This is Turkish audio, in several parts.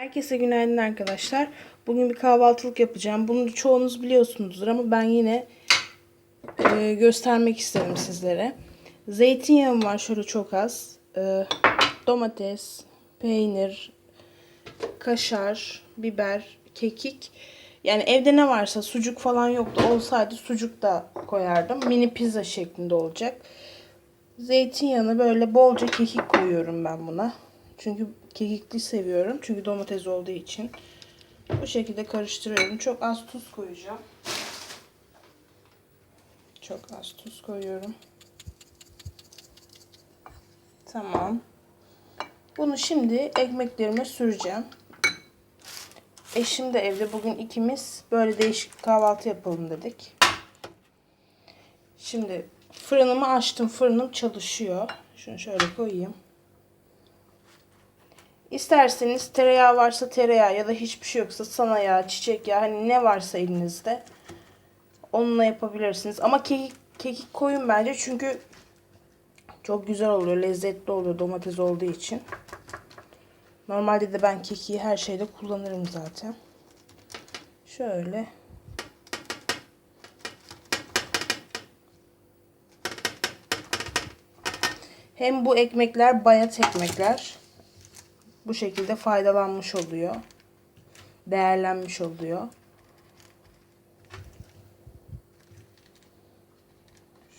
Herkese günaydın arkadaşlar. Bugün bir kahvaltılık yapacağım. Bunu çoğunuz biliyorsunuzdur ama ben yine e, göstermek istedim sizlere. Zeytinyağım var şöyle çok az. E, domates, peynir, kaşar, biber, kekik. Yani evde ne varsa sucuk falan yoktu. Olsaydı sucuk da koyardım. Mini pizza şeklinde olacak. Zeytinyağını böyle bolca kekik koyuyorum ben buna. Çünkü kekikli seviyorum. Çünkü domates olduğu için. Bu şekilde karıştırıyorum. Çok az tuz koyacağım. Çok az tuz koyuyorum. Tamam. Bunu şimdi ekmeklerime süreceğim. Eşim de evde. Bugün ikimiz böyle değişik kahvaltı yapalım dedik. Şimdi fırınımı açtım. Fırınım çalışıyor. Şunu şöyle koyayım. İsterseniz tereyağı varsa tereyağı ya da hiçbir şey yoksa sana yağı, çiçek yağı hani ne varsa elinizde onunla yapabilirsiniz. Ama kekik, kekik koyun bence çünkü çok güzel oluyor, lezzetli oluyor domates olduğu için. Normalde de ben kekiği her şeyde kullanırım zaten. Şöyle. Hem bu ekmekler bayat ekmekler. Bu şekilde faydalanmış oluyor. Değerlenmiş oluyor.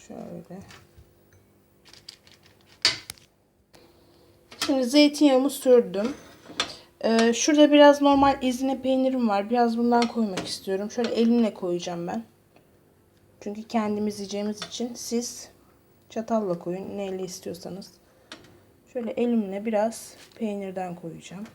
Şöyle. Şimdi zeytinyağımı sürdüm. Ee, şurada biraz normal izine peynirim var. Biraz bundan koymak istiyorum. Şöyle elimle koyacağım ben. Çünkü kendimiz yiyeceğimiz için siz çatalla koyun. Neyle istiyorsanız. Şöyle elimle biraz peynirden koyacağım.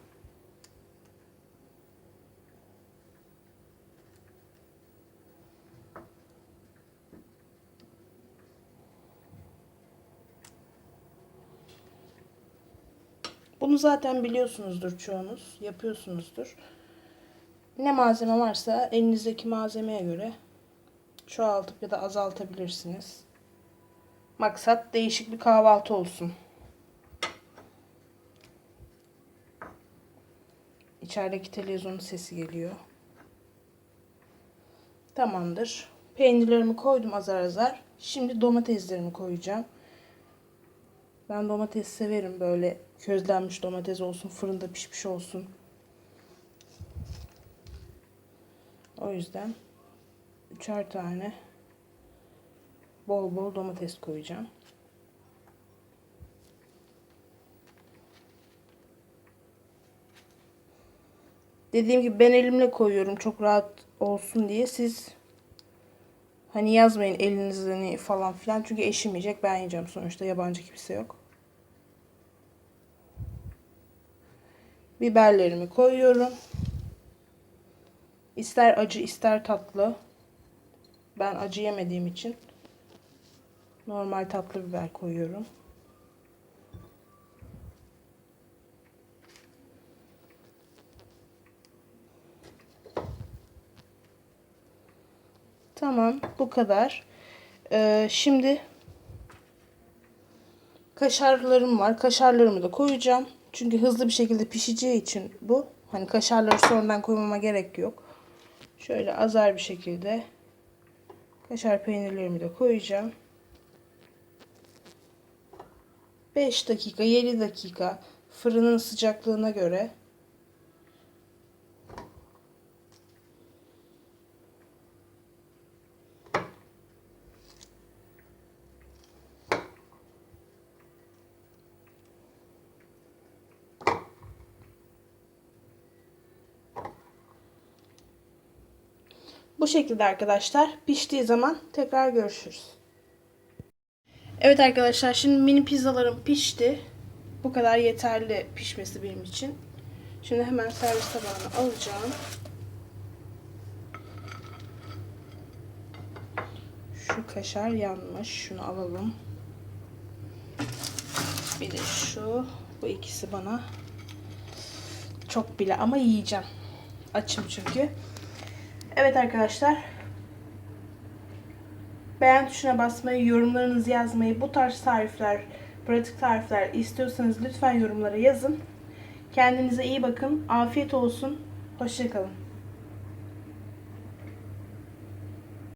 Bunu zaten biliyorsunuzdur çoğunuz. Yapıyorsunuzdur. Ne malzeme varsa elinizdeki malzemeye göre çoğaltıp ya da azaltabilirsiniz. Maksat değişik bir kahvaltı olsun. İçerideki televizyonun sesi geliyor. Tamamdır. Peynirlerimi koydum azar azar. Şimdi domateslerimi koyacağım. Ben domates severim böyle közlenmiş domates olsun, fırında pişmiş olsun. O yüzden üçer tane bol bol domates koyacağım. Dediğim gibi ben elimle koyuyorum çok rahat olsun diye. Siz hani yazmayın elinizden falan filan. Çünkü eşim yiyecek ben yiyeceğim sonuçta yabancı kimse yok. Biberlerimi koyuyorum. İster acı ister tatlı. Ben acı yemediğim için normal tatlı biber koyuyorum. Tamam bu kadar. Ee, şimdi kaşarlarım var. Kaşarlarımı da koyacağım. Çünkü hızlı bir şekilde pişeceği için bu. Hani kaşarları sonradan koymama gerek yok. Şöyle azar bir şekilde kaşar peynirlerimi de koyacağım. 5 dakika 7 dakika fırının sıcaklığına göre Bu şekilde arkadaşlar. Piştiği zaman tekrar görüşürüz. Evet arkadaşlar şimdi mini pizzalarım pişti. Bu kadar yeterli pişmesi benim için. Şimdi hemen servis tabağına alacağım. Şu kaşar yanmış. Şunu alalım. Bir de şu. Bu ikisi bana çok bile ama yiyeceğim. Açım çünkü. Evet arkadaşlar. Beğen tuşuna basmayı, yorumlarınızı yazmayı, bu tarz tarifler, pratik tarifler istiyorsanız lütfen yorumlara yazın. Kendinize iyi bakın. Afiyet olsun. Hoşçakalın.